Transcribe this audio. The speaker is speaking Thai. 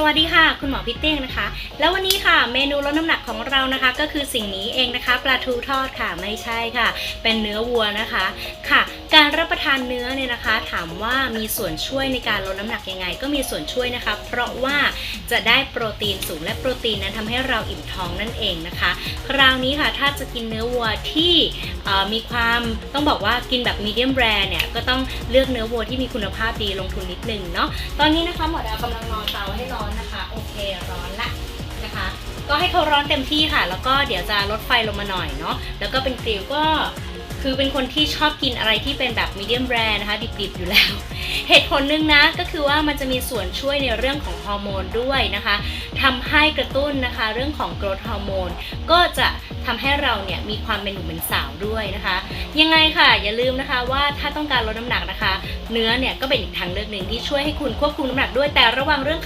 สวัสดีค่ะ คุณหมอพิเต้งนะคะ แล้ววันนี้ค่ะเมนูลดน้ำหนักของเรานะคะ ก็คือสิ่งนี้เองนะคะปลาทูทอดค่ะไม่ใช่ค่ะ เป็นเนื้อวัวนะคะค่ะ การรับประทานเนื้อเนี่ยนะคะ ถามว่ามีส่วนช่วยในการลดน้ำหนักยังไง ก็มีส่วนช่วยนะคะ เพราะว่าจะได้โปรตีนสูงและโปรตีนนั้นทำให้เราอิ่มท้องนั่นเองนะคะ คราวนี้ค่ะถ้าจะกินเนื้อวัวที่ มีความต้องบอกว่ากินแบบมีเดียมแรเนี่ยก็ต้องเลือกเนื้อวัวที่มีคุณภาพดีลงทุนนิดนึงเนาะตอนนี้นะคะหมอดาวกำลังนอนเตาให้ร้อนนะคะ โอเคร้อนละนะคะ ก็ให้เขาร้อนเต็มที่ค่ะ แล้วก็เดี๋ยวจะลดไฟลงมาหน่อยเนาะแล้วก็เป็นกริลก็คือเป็นคนที่ชอบกินอะไรที่เป็นแบบมีเดียมแรนะคะ ดิบๆอยู่แล้ว เหตุผลหนึ่งนะก็คือว่ามันจะมีส่วนช่วยในเรื่องของฮอร์โมนด้วยนะคะทำให้กระตุ้นนะคะเรื่องของโกรทฮอร์โมนก็จะทำให้เราเนี่ยมีความเป็นหนุ่มเป็นสาวด้วยนะคะ ยังไงค่ะอย่าลืมนะคะว่าถ้าต้องการลดน้ำหนักนะคะ เนื้อเนี่ยก็เป็นอีกทางเลือกหนึ่งที่ช่วยให้คุณควบคุมน้ำหนักด้วยแต่ระวังเรื่อง